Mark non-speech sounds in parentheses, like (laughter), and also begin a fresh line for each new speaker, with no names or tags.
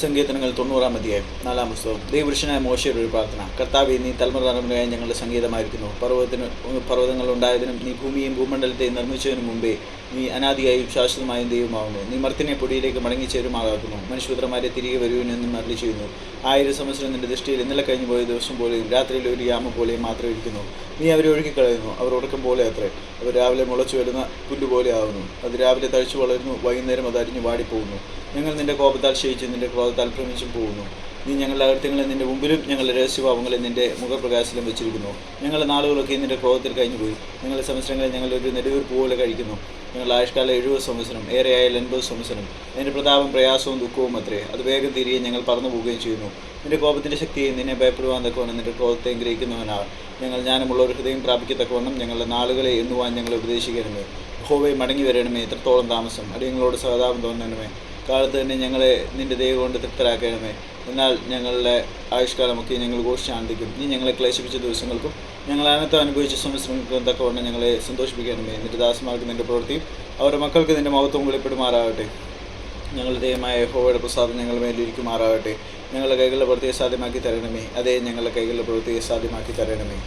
സങ്കീർത്തനങ്ങൾ തൊണ്ണൂറാം അധ്യായം നാലാം പുസ്തകം. ദൈവപുരുഷനായ മോശയുടെ ഒരു പ്രാർത്ഥന. കർത്താവ് നീ തലമുറ തലമുറയായി ഞങ്ങളുടെ സംഗീതമായിരിക്കുന്നു പർവതത്തിന് പർവതങ്ങൾ ഉണ്ടായതിനും നീ ഭൂമിയും ഭൂമണ്ഡലത്തെയും നിർമ്മിച്ചതിനു മുമ്പേ നീ അനാദിയായും ശാശ്വതമായും ദൈവമാകുന്നു. നീ മർത്തിനെ പൊടിയിലേക്ക് മടങ്ങി ചേരുമാറാക്കുന്നു മനുഷ്യപുത്രന്മാരെ തിരികെ വരുവിനെന്നും അരളി ചെയ്യുന്നു. ആയിരം സംവത്സരം നിന്റെ ദൃഷ്ടിയിൽ ഇന്നലെ കഴിഞ്ഞു പോയ ദിവസം പോലെയും രാത്രിയിൽ ഒരു യാമ പോലെയും മാത്രം ഇരിക്കുന്നു. നീ അവരെ ഒഴുകിക്കളയുന്നു അവർ ഉറക്കം പോലെ അത്രേ. അവർ രാവിലെ മുളച്ചു വരുന്ന പുല്ലുപോലെ ആകുന്നു അത് രാവിലെ തഴിച്ചു വളരുന്നു. വൈകുന്നേരം അത് അരിഞ്ഞു വാടിപ്പോകുന്നു. ഞങ്ങൾ നിന്റെ കോപത്താൽ ക്ഷയിച്ച് നിന്റെ ക്രോധത്താൽ ഭ്രമിച്ചും പോകുന്നു. നീ ഞങ്ങളുടെ അകൃത്യങ്ങളെ നിന്റെ മുമ്പിലും ഞങ്ങളുടെ രഹസ്യഭാവങ്ങളെ നിന്റെ മുഖപ്രകാശത്തിലും വെച്ചിരിക്കുന്നു. ഞങ്ങളുടെ നാളുകളൊക്കെ നിന്റെ ക്രോധത്തിൽ കഴിഞ്ഞുപോയി. ഞങ്ങളുടെ സംവത്സരങ്ങളെ ഞങ്ങൾ ഒരു നെടുവീർപ്പ് പോലെ കഴിക്കുന്നു. ഞങ്ങളുടെ ആയുഷ്കാലം എഴുപത് സംവത്സരം ഏറെയായാൽ എൺപത് സംവത്സരം. നിന്റെ പ്രതാപം പ്രയാസവും ദുഃഖവും അത്രേ. അത് വേഗം തിരികെ ഞങ്ങൾ പറന്നു പോവുകയും ചെയ്യുന്നു. നിന്റെ കോപത്തിന്റെ ശക്തിയെ നിന്നെ ഭയപ്പെടുവാൻ തക്കവണ്ണം നിന്റെ ക്രോധത്തെ ഗ്രഹിക്കുന്നവനാണ് ഞങ്ങൾ ജ്ഞാനമുള്ള ഒരു ഹൃദയം പ്രാപിക്കത്തക്കവണ്ണം ഞങ്ങളുടെ നാളുകളെ എണ്ണുവാൻ ഞങ്ങൾ ഉപദേശിക്കണമേ. ഹോവയെ മടങ്ങി വരണമേ. എത്രത്തോളം താമസം. അടിയങ്ങളോട് സഹതാപം തോന്നണമേ. കാലത്ത് തന്നെ ഞങ്ങളെ നിന്റെ ദൈവം കൊണ്ട് തൃപ്തരാക്കണമേ. എന്നാൽ ഞങ്ങളുടെ ആയുഷ്കാലമൊക്കെ ഞങ്ങൾ ഘോഷിച്ചാണ്ടിക്കും നീ ഞങ്ങളെ ക്ലേശിപ്പിച്ച ദിവസങ്ങൾക്കും ഞങ്ങൾ അനത്തം അനുഭവിച്ച സംവത്സരങ്ങൾക്കും (unintelligible) തക്കവണ്ണം ഞങ്ങളെ സന്തോഷിപ്പിക്കണമേ. നിന്റെ ദാസന്മാർക്ക് നിന്റെ പ്രവൃത്തിയും അവരുടെ മക്കൾക്ക് നിന്റെ മഹത്വം വെളിപ്പെടുമാറാകട്ടെ. ഞങ്ങളുടെ ദൈവമായ യഹോവയുടെ പ്രസാദം ഞങ്ങളുടെ മേലിരിക്കുമാറാകട്ടെ ഞങ്ങളുടെ കൈകളുടെ പ്രവൃത്തിയെ സാധ്യമാക്കി തരണമേ. അതേ ഞങ്ങളുടെ കൈകളുടെ പ്രവൃത്തിയെ സാധ്യമാക്കി തരണമേ.